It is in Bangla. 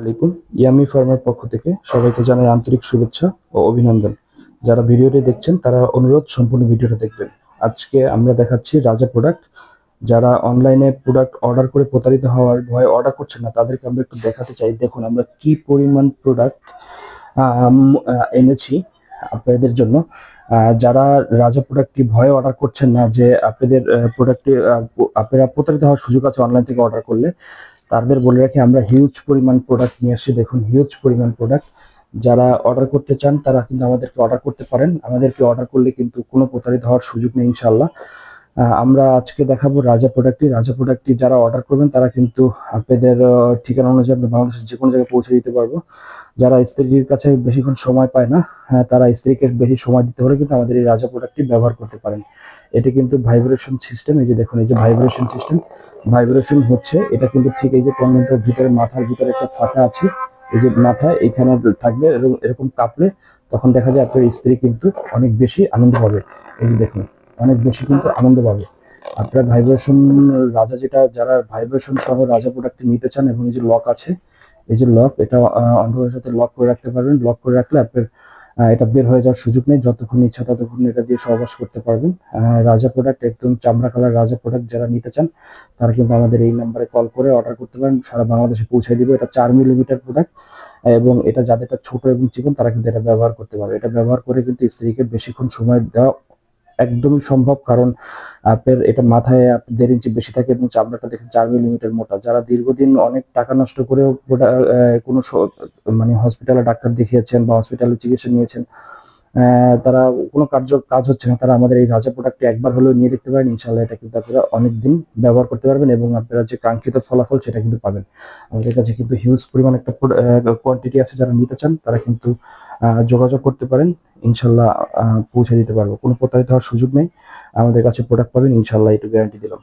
আলাইকুম। ইয়ামি ফার্মের পক্ষ থেকে সবাইকে জানাই আন্তরিক শুভেচ্ছা ও অভিনন্দন। যারা ভিডিওটি দেখছেন, তারা অনুরোধ সম্পূর্ণ ভিডিওটা দেখবেন। আজকে আমরা দেখাচ্ছি রাজা প্রোডাক্ট যারা অনলাইনে প্রোডাক্ট অর্ডার করে প্রতারিত হওয়ার ভয়ে অর্ডার করছেন না, তাদেরকে আমরা একটু দেখাতে চাই। দেখুন, আমরা কি পরিমাণ প্রোডাক্ট এনেছি আপনাদের জন্য। যারা রাজা প্রোডাক্টটি ভয়ে অর্ডার করছেন না, যে আপনাদের প্রোডাক্টটি আপনারা প্রতারিত হওয়ার সুযোগ আছে অনলাইন থেকে অর্ডার করলে তাদের বলে রাখি, আমরা হিউজ পরিমাণ প্রোডাক্ট নিয়ে আসি দেখুন হিউজ পরিমাণ প্রোডাক্ট যারা অর্ডার করতে চান, তারা কিন্তু আমাদেরকে অর্ডার করতে পারেন। আমাদেরকে অর্ডার করলে কিন্তু কোনো প্রতারিত হওয়ার সুযোগ নেই ইনশাল্লাহ আমরা আজকে দেখাবো রাজা প্রোডাক্টটি রাজা প্রোডাক্টটি যারা অর্ডার করবেন তারা কিন্তু আপনাদের ঠিকানা অনুযায়ী আমরা বাংলাদেশের যে কোনো জায়গায় পৌঁছে দিতে পারব। যারা স্ত্রীর কাছে বেশিক্ষণ সময় পায় না হ্যাঁ, তারা স্ত্রীকে বেশি সময় দিতে হলে কিন্তু আমাদের এই রাজা প্রোডাক্টটি ব্যবহার করতে পারেন। এটি কিন্তু ভাইব্রেশন সিস্টেম এই যে দেখুন এই যে ভাইব্রেশন সিস্টেম ভাইব্রেশন হচ্ছে এটা কিন্তু ঠিক এই যে কন্ডেন্টের ভিতরে মাথার ভিতরে একটা ফাঁকা আছে এই যে মাথায় এখানে থাকবে এরকম কাঁপলে তখন দেখা যায় আপনার স্ত্রী কিন্তু অনেক বেশি আনন্দ পাবে। এই যে দেখুন অনেক বেশি কিন্তু আনন্দ পাবে। আপনার ভাইব্রেশন রাজা যেটা, যারা ভাইব্রেশন সহ রাজা প্রোডাক্টটি নিতে চান এবং এই যে লক আছে, এই যে লক এটা অন্ধকারের সাথে লক করে রাখতে পারবেন। লক করে রাখলে আপনার এটা বের হয়ে যাওয়ার সুযোগ নেই। যতক্ষণ ইচ্ছা ততক্ষণ এটা দিয়ে সহবাস করতে পারবেন। রাজা প্রোডাক্ট একদম চামড়া কালার রাজা প্রোডাক্ট যারা নিতে চান, তারা কিন্তু আমাদের এই নাম্বারে কল করে অর্ডার করতে পারেন। সারা বাংলাদেশে পৌঁছে দিবে। এটা চার মিলিমিটার প্রোডাক্ট এবং এটা যাদেরটা ছোট এবং চিকন, তারা কিন্তু এটা ব্যবহার করতে পারবে। এটা ব্যবহার করে কিন্তু স্ত্রীকে বেশিক্ষণ সময় দেওয়া একদমই সম্ভব। কারণ আপনার এটা মাথায় আপনার দেড় ইঞ্চি বেশি থাকে এবং চামড়াটা দেখেন চার মিলিমিটার মোটা। যারা দীর্ঘদিন অনেক টাকা নষ্ট করেও কোনো মানে হসপিটালে ডাক্তার দেখিয়েছেন বা হসপিটালে চিকিৎসা নিয়েছেন তারা কোনো কার্য, কাজ হচ্ছে না। তারা আমাদের এই রাজা প্রোডাক্টটি একবার হলেও নিয়ে দেখতে পারেন। ইনশাল্লাহ এটা কিন্তু আপনারা অনেকদিন ব্যবহার করতে পারবেন এবং আপনারা যে কাঙ্ক্ষিত ফলাফল সেটা কিন্তু পাবেন। আমাদের কাছে কিন্তু হিউজ পরিমাণ একটা কোয়ান্টিটি আছে যারা নিতে চান, তারা কিন্তু যোগাযোগ করতে পারেন। ইনশাল্লাহ পৌঁছে দিতে পারব। কোনো প্রতারিত হওয়ার সুযোগ নেই। আমাদের কাছে প্রোডাক্ট পাবেন, ইনশাল্লাহ একটু গ্যারান্টি দিলাম।